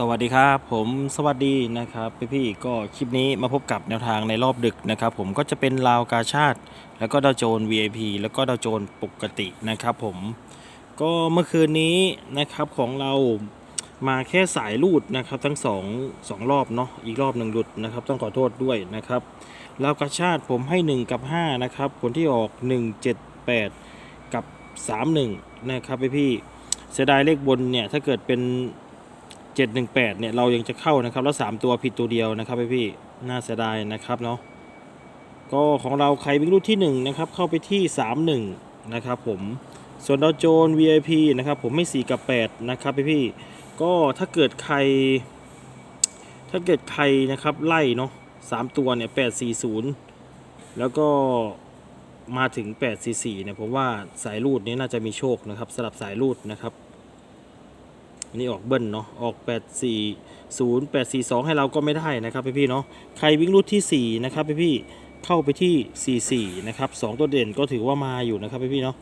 สวัสดีครับผมสวัสดีนะครับพี่พี่ก็คลิปนี้มาพบกับแนวทางในรอบดึกนะครับผมก็จะเป็นลาวกาชาติ แล้วก็ดาวโจน VIP แล้วก็ดาวโจนปกตินะครับผมก็เมื่อคืนนี้นะครับของเรามาแค่สายรูดนะครับทั้งสองสองรอบเนาะอีกรอบหนึ่งหลุดนะครับต้องขอโทษด้วยนะครับลาวกาชาติผมให้ 1 กับ 5 นะครับผลที่ออก 178 กับ 31 นะครับพี่พี่เสียดายเลขบนเนี่ยถ้าเกิดเป็น 718 เนี่ย เรายังจะเข้านะครับ แล้ว 3 ตัวผิดตัวเดียวนะครับพี่พี่น่าเสียดายนะครับเนาะ ก็ของเราใครวิ่งรูดที่ 1 นะครับ เข้าไปที่ 31 นะครับผม ส่วนดาวโจน VIP นะครับผมไม่ 4 กับ 8 นะครับพี่พี่ ก็ถ้าเกิดใคร ถ้าเกิดใครนะครับไล่เนาะสามตัวเนี่ย 840 แล้วก็มาถึง 844 เนี่ยผมว่าสายรูดนี้น่าจะมีโชคนะครับสลับสายรูดนะครับ นนี้ออกเบิ้ลเนาะออก 8 4 0 8 4 2 ให้เราก็ไม่ได้นะครับพี่พี่เนาะใครวิ่งรูดที่ 4 นะครับพี่พี่เข้าไปที่ 44 นะครับ 2 ตัวเด่นก็ถือว่ามาอยู่นะครับพี่พี่เนาะ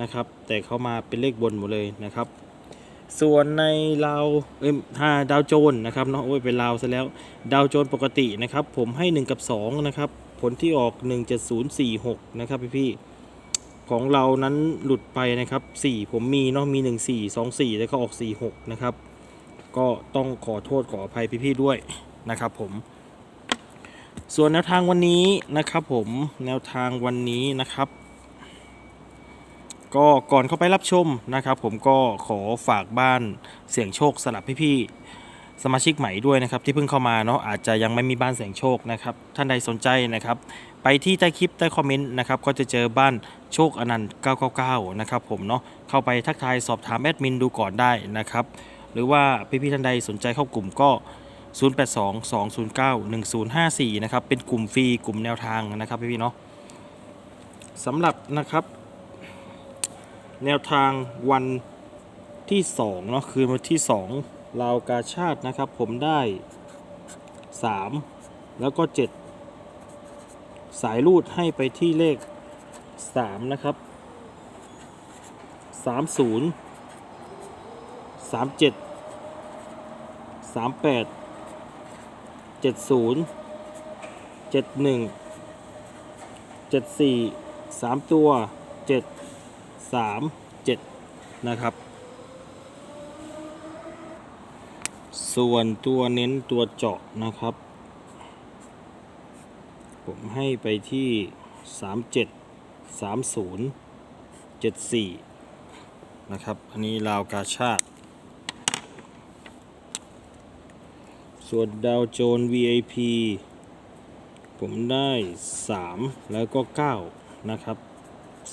นะครับ แต่เขามาเป็นเลขบนหมดเลยนะครับ ส่วนในเราเอ้ยถ้าดาวโจนนะครับเนาะโอ้ยเป็นลาวซะแล้วดาวโจนปกตินะครับ ผมให้ 1 กับ 2 นะครับ ผลที่ออก 17046 นะครับพี่พี่ ของเรานั้นหลุดไปนะครับ 4 ผมมีเนาะมี 1 4 2 4 แล้วก็ออก 4 6 นะครับ ก็ต้องขอโทษขออภัยพี่ๆด้วยนะครับผม ส่วนแนวทางวันนี้นะครับผมแนวทางวันนี้นะครับ ก็ก่อนเข้าไปรับชมนะครับ ผมก็ขอฝากบ้านเสี่ยงโชคสลับพี่ๆ สมาชิกใหม่ด้วยนะครับที่เพิ่งเข้ามาเนาะอาจจะยังไม่มีบ้านเสียงโชคนะครับท่านใดสนใจนะครับไปที่ใต้คลิปใต้คอมเมนต์นะครับก็จะเจอบ้านโชคอนันต์ 999 นะครับผมเนาะเข้าไปทักทายสอบถามแอดมินดูก่อนได้นะครับหรือว่าพี่ๆท่านใดสนใจเข้ากลุ่มก็ 0822091054 นะครับเป็นกลุ่มฟรีกลุ่มแนวทางนะครับพี่ๆเนาะสำหรับนะครับ แนวทางวันที่2เนาะคืนวันที่ 2 ลาวกาชาตินะครับ ผมได้ 3 แล้วก็ 7 สายรูดให้ไปที่เลข 3 นะครับ 30 37 38 70 71 74 3 ตัว 7 3 7 นะครับ ส่วนตัวเน้นตัวเจาะนะครับ ผมให้ไปที่ 37 30 74 นะครับ อันนี้ลาวกาชาติ ส่วนดาวโจน VIP ผมได้ 3 แล้วก็ 9 นะครับ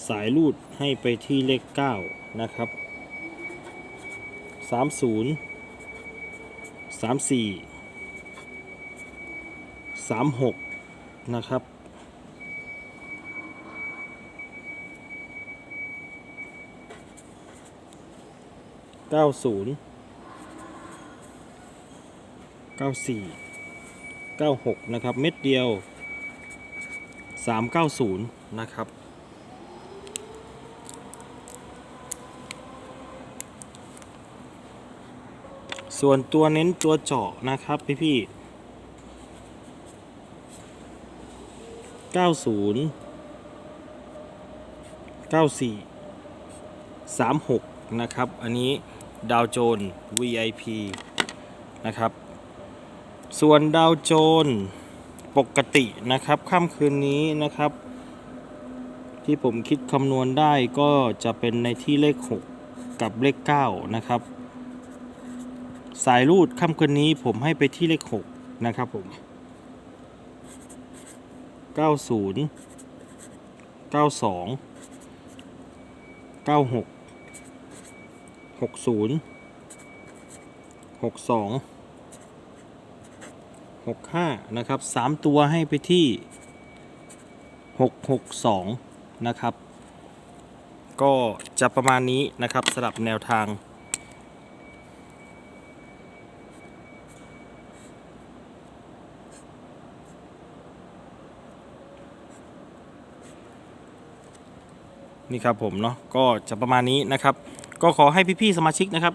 สายรูดให้ไปที่เลข 9 นะครับ 30 สามสี่สามหกนะครับ เก้าศูนย์เก้าสี่เก้าหกนะครับ เม็ดเดียวสามเก้าศูนย์นะครับ ส่วนตัวเน้นตัวเจาะนะครับพี่พี่เก้าศูนย์เก้าสี่สามหกนะครับ อันนี้ดาวโจน VIP นะครับ ส่วนดาวโจนปกตินะครับค่ำคืนนี้นะครับ ที่ผมคิดคำนวณได้ก็จะเป็นในที่เลข 6 กับเลข 9 นะครับ สายรูดค่ำคืนนี้ผมให้ไปที่เลข 6 นะครับผม 90 92 96 60 62 65 นะครับ 3 ตัวให้ไปที่ 662 นะครับ ก็จะประมาณนี้นะครับสำหรับแนวทาง นี่ครับผมเนาะก็จะประมาณนี้นะครับ ก็ขอให้พี่ๆสมาชิกนะครับ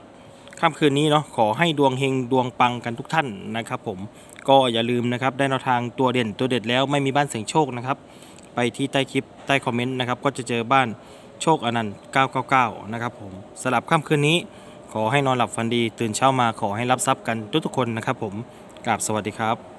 ค่ำคืนนี้เนาะขอให้ดวงเฮงดวงปังกันทุกท่านนะครับผมก็อย่าลืมนะครับได้แนวทางตัวเด่นตัวเด็ดแล้วไม่มีบ้านเสียงโชคนะครับ ไปที่ใต้คลิปใต้คอมเมนต์นะครับก็จะเจอบ้านโชคอนันต์ 999 นะครับผมสลับค่ำคืนนี้ ขอให้นอนหลับฝันดี ตื่นเช้ามาขอให้รับทรัพย์กันทุกๆคนนะครับผมกราบสวัสดีครับ